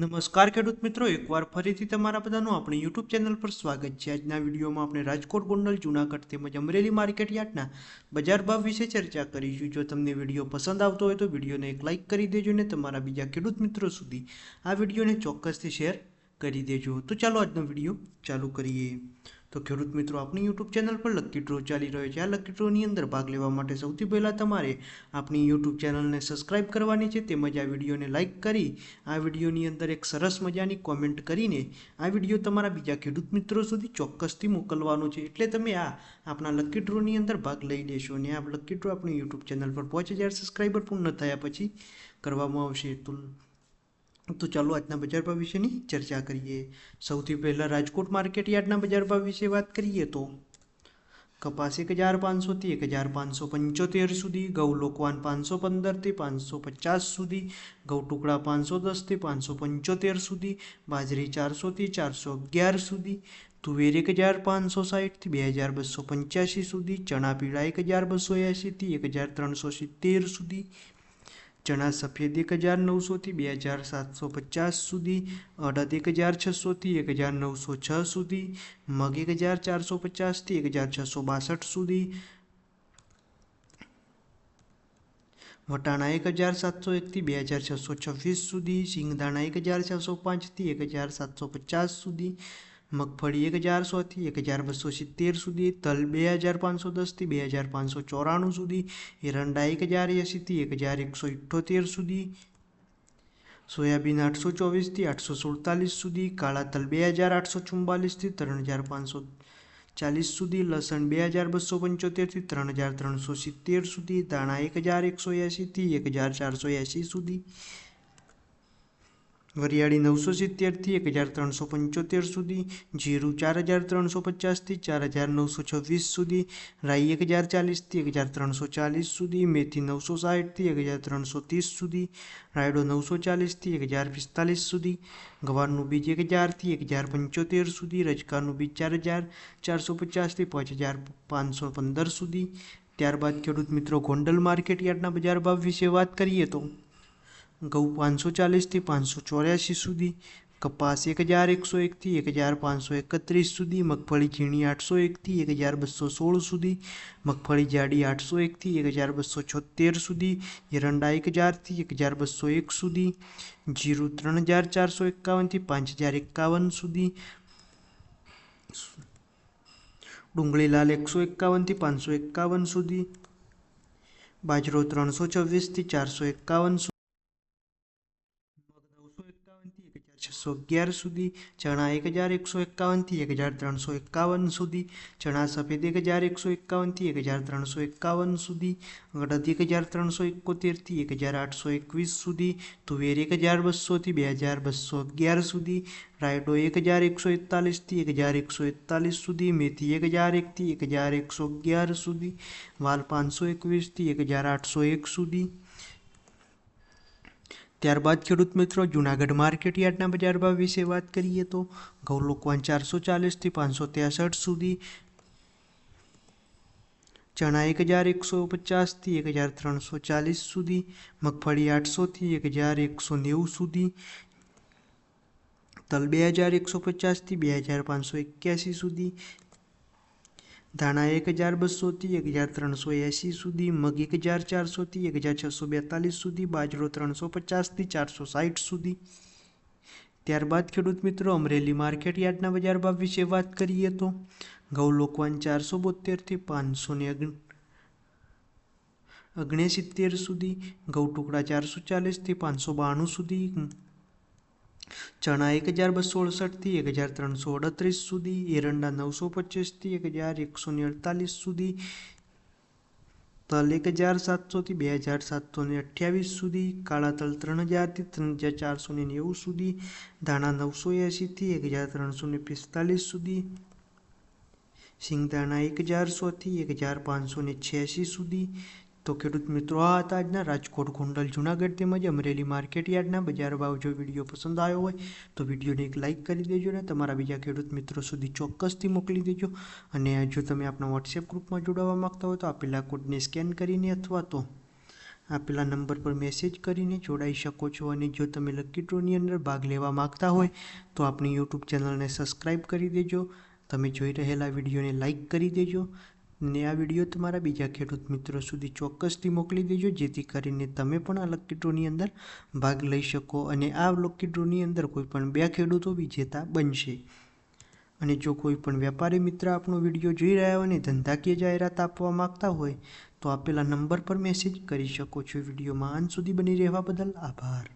નમસ્કાર ખેડૂત મિત્રો, એકવાર ફરીથી તમારા બધાનું આપણી યુટ્યુબ ચેનલ પર સ્વાગત છે. આજના વિડીયોમાં આપણે રાજકોટ, ગોંડલ, જૂનાગઢ તેમજ અમરેલી માર્કેટ યાર્ડના બજાર ભાવ વિશે ચર્ચા કરીશું. જો તમને વીડિયો પસંદ આવતો હોય તો વિડીયોને એક લાઇક કરી દેજો અને તમારા બીજા ખેડૂત મિત્રો સુધી આ વિડીયોને ચોક્કસથી શેર કરી દેજો. તો ચાલો આજનો વીડિયો ચાલુ કરીએ. તો ખેડૂત મિત્રો આપણી યુટ્યુબ ચેનલ પર લકી ડ્રો ચાલી રહ્યો છે. આ લકી ડ્રોની અંદર ભાગ લેવા માટે સૌથી પહેલાં તમારે આપણી યુટ્યુબ ચેનલને સબસ્ક્રાઇબ કરવાની છે, તેમજ આ વિડીયોને લાઇક કરી, આ વિડીયોની અંદર એક સરસ મજાની કોમેન્ટ કરીને, આ વીડિયો તમારા બીજા ખેડૂત મિત્રો સુધી ચોક્કસથી મોકલવાનો છે. એટલે તમે આ આપણા લકી ડ્રોની અંદર ભાગ લઈ લેશો અને આ લકી ડ્રો આપણી યુટ્યુબ ચેનલ પર પાંચ હજાર સબસ્ક્રાઈબર પૂર્ણ થયા પછી કરવામાં આવશે. તો તો ચાલો આજના બજાર ભાવ વિશેની ચર્ચા કરીએ. સૌથી પહેલાં રાજકોટ માર્કેટ યાર્ડના બજાર ભાવ વિશે વાત કરીએ તો કપાસ એક હજાર પાંચસોથી એક હજાર પાંચસો પંચોતેર સુધી, ઘઉં લોકવાન પાંચસો પંદરથી પાંચસો પચાસ સુધી, ઘઉં ટુકડા પાંચસો દસથી પાંચસો પંચોતેર સુધી, બાજરી ચારસોથી ચારસો અગિયાર સુધી, તુવેર એક હજાર પાંચસો સાઠથી બે હજાર બસો પંચ્યાસી સુધી, ચણા પીળા એક હજાર બસો એંશીથી એક હજાર ત્રણસો સિત્તેર સુધી ચણા સફેદ એક હજાર નવસોથી બે હજાર સાતસો પચાસ સુધી, અડદ એક હજાર છસોથી એક હજાર નવસો છ સુધી, મગ એક હજાર ચારસો પચાસથી એક હજાર છસો બાસઠ સુધી, વટાણા એક હજાર સાતસો એકથી બે હજાર છસો છવ્વીસ સુધી સિંગદાણા એક હજાર છસો પાંચથી એક હજાર સાતસો પચાસ સુધી મગફળી એક હજાર સોથી એક હજાર બસો સિત્તેર સુધી, તલ બે હજાર પાંચસો દસથી બે હજાર પાંચસો ચોરાણું સુધી, એરંડા એક હજાર એંસીથી એક હજાર એકસો ઇઠ્ઠોતેર સુધી, સોયાબીન આઠસો ચોવીસથી આઠસો સુડતાલીસ સુધી, કાળા તલ બે હજાર આઠસો ચુમ્બાલીસથી ત્રણ હજાર પાંચસો ચાલીસ સુધી, લસણ બે હજાર બસો પંચોતેરથી ત્રણ હજાર ત્રણસો સિત્તેર સુધી દાણા એક હજાર એકસો એંસીથી એક હજાર ચારસો એંસી સુધી વરિયાળી નવસો સિત્તેરથી એક હજાર ત્રણસો પંચોતેર સુધી, જીરું ચાર હજાર ત્રણસો પચાસથી ચાર હજાર નવસો છવ્વીસ સુધી, રાઈ એક હજાર ચાલીસથી એક હજાર ત્રણસો ચાલીસ સુધી, મેથી નવસો સાઠથી એક હજાર ત્રણસો ત્રીસ સુધી, રાયડો નવસો ચાલીસથી એક હજાર પિસ્તાલીસ સુધી, ગવારનું બીજ એક હજારથી એક હજાર પંચોતેર સુધી, રજકાનું બીજ ચાર હજાર ચારસો પચાસથી પાંચ હજાર પાંચસો પંદર સુધી. ત્યારબાદ ખેડૂત મિત્રો ગોંડલ માર્કેટ યાર્ડના બજાર ભાવ વિશે વાત કરીએ તો ઘઉં પાંચસો ચાલીસથી પાંચસો ચોર્યાસી સુધી કપાસ એક હજાર એકસો એકથી એક હજાર પાંચસો એકત્રીસ સુધી મગફળી ઝીણી આઠસો એકથી એક હજાર બસો સોળ સુધી મગફળી જાડી આઠસો એકથી એક હજાર બસો છોતેર સુધી એરંડા એક હજારથી એક હજાર બસો એક સુધી જીરું ત્રણ હજાર ચારસો એકાવનથી પાંચ હજાર એકાવન સુધી ડુંગળી લાલ એકસો એકાવનથી પાંચસો એકાવન સુધી બાજરો ત્રણસો છવ્વીસથી ચારસો એકાવન છસો અગિયાર સુધી ચણા એક હજાર એકસો એકાવનથી એક હજાર ત્રણસો એકાવન સુધી ચણા સફેદ એક હજાર એકસો એકાવનથી એક હજાર ત્રણસો એકાવન સુધી અડદ એક હજાર ત્રણસો એકોતેરથી એક હજાર આઠસો એકવીસ સુધી તુવેર એક હજાર બસોથી બે હજાર બસો અગિયાર સુધી રાયડો એક હજાર એકસો એકતાલીસથી એક હજાર એકસો એકતાલીસ સુધી મેથી એક હજાર એકથી એક હજાર એકસો અગિયાર સુધી વાલ પાંચસો એકવીસથી એક હજાર આઠસો એક સુધી ત્યારબાદ ખેડૂત મિત્રો જૂનાગઢ માર્કેટ યાર્ડના બજાર ભાવ વિશે વાત કરીએ તો ઘઉં ચારસો ચાલીસથી પાંચસો ત્રેસઠ સુધી. ચણા એક હજાર એકસો પચાસથી એક હજાર ત્રણસો ચાલીસ સુધી. મગફળી આઠસોથી એક હજાર એકસો નેવું સુધી. તલ બે હજાર એકસો પચાસથી બે હજાર પાંચસો એક્યાસી સુધી. ધાણા એક હજાર બસોથી એક હજાર ત્રણસો એંસી સુધી, મગ એક હજાર ચારસોથી એક હજાર છસો બેતાલીસ સુધી, બાજરો ત્રણસો પચાસથી ચારસો સાઠ સુધી. ત્યારબાદ ખેડૂત મિત્રો, અમરેલી માર્કેટ યાર્ડના બજાર ભાવ વિશે વાત કરીએ તો, ઘઉં લોકવાન ચારસો બોતેરથી પાંચસો ને અગ્નેસિત્તેર સુધી, ઘઉં ટુકડા ચારસો ચાલીસથી પાંચસો બાણું સુધી ચણા એક હજાર બસો અડસઠથી એક હજાર ત્રણસો અડત્રીસ સુધી, એરંડા નવસો પચીસથી એક હજાર એકસો ને અડતાલીસ સુધી, તલ એક હજાર સાતસોથી બે હજાર સાતસો ને અઠ્યાવીસ સુધી, કાળા તલ ત્રણ હજારથી ત્રણ હજાર ચારસો ને નેવું સુધી, ધાણા નવસો એંશીથી એક હજાર ત્રણસો ને પિસ્તાલીસ સુધી, સિંગદાણા એક હજાર સોથી એક હજાર પાંચસો ને છ્યાસી સુધી તો ખેડૂત મિત્રો, આ હતા આજના રાજકોટ, ગોંડલ, જુનાગઢ તેમજ અમરેલી માર્કેટ યાર્ડના બજાર ભાવ જો વીડિયો પસંદ આવ્યો હોય, તો વિડીયોને એક લાઇક કરી દેજો અને તમારા બીજા ખેડૂત મિત્રો સુધી ચોક્કસથી મોકલી દેજો. અને જો તમે આપણા વોટ્સએપ ગ્રુપમાં જોડાવા માગતા હોય તો આપેલા કોડને સ્કેન કરીને અથવા તો આપેલા નંબર પર મેસેજ કરીને જોડાઈ શકો છો. અને જો તમે લકી ડ્રોની અંદર ભાગ લેવા માંગતા હોય, તો આપણી યુટ્યુબ ચેનલને સબસ્ક્રાઈબ કરી દેજો. તમે જોઈ રહેલા વિડીયોને લાઇક કરી દેજો. ને આ વીડિયો તમારા બીજા ખેડૂત મિત્રો સુધી ચોક્કસથી મોકલી દેજો, જેથી કરીને તમે પણ આ લકી ડ્રોની અંદર ભાગ લઈ શકો અને આ લકી ડ્રોની અંદર કોઈ પણ બે ખેડૂતો વિજેતા બનશે. અને જો કોઈ પણ વેપારી મિત્ર આપણો વીડિયો જોઈ રહ્યા હોય અને ધંધાકીય જાહેરાત આપવા માગતા હોય, તો આપેલા નંબર પર મેસેજ કરી શકો છો. વિડીયોમાં અંત સુધી બની રહેવા બદલ આભાર.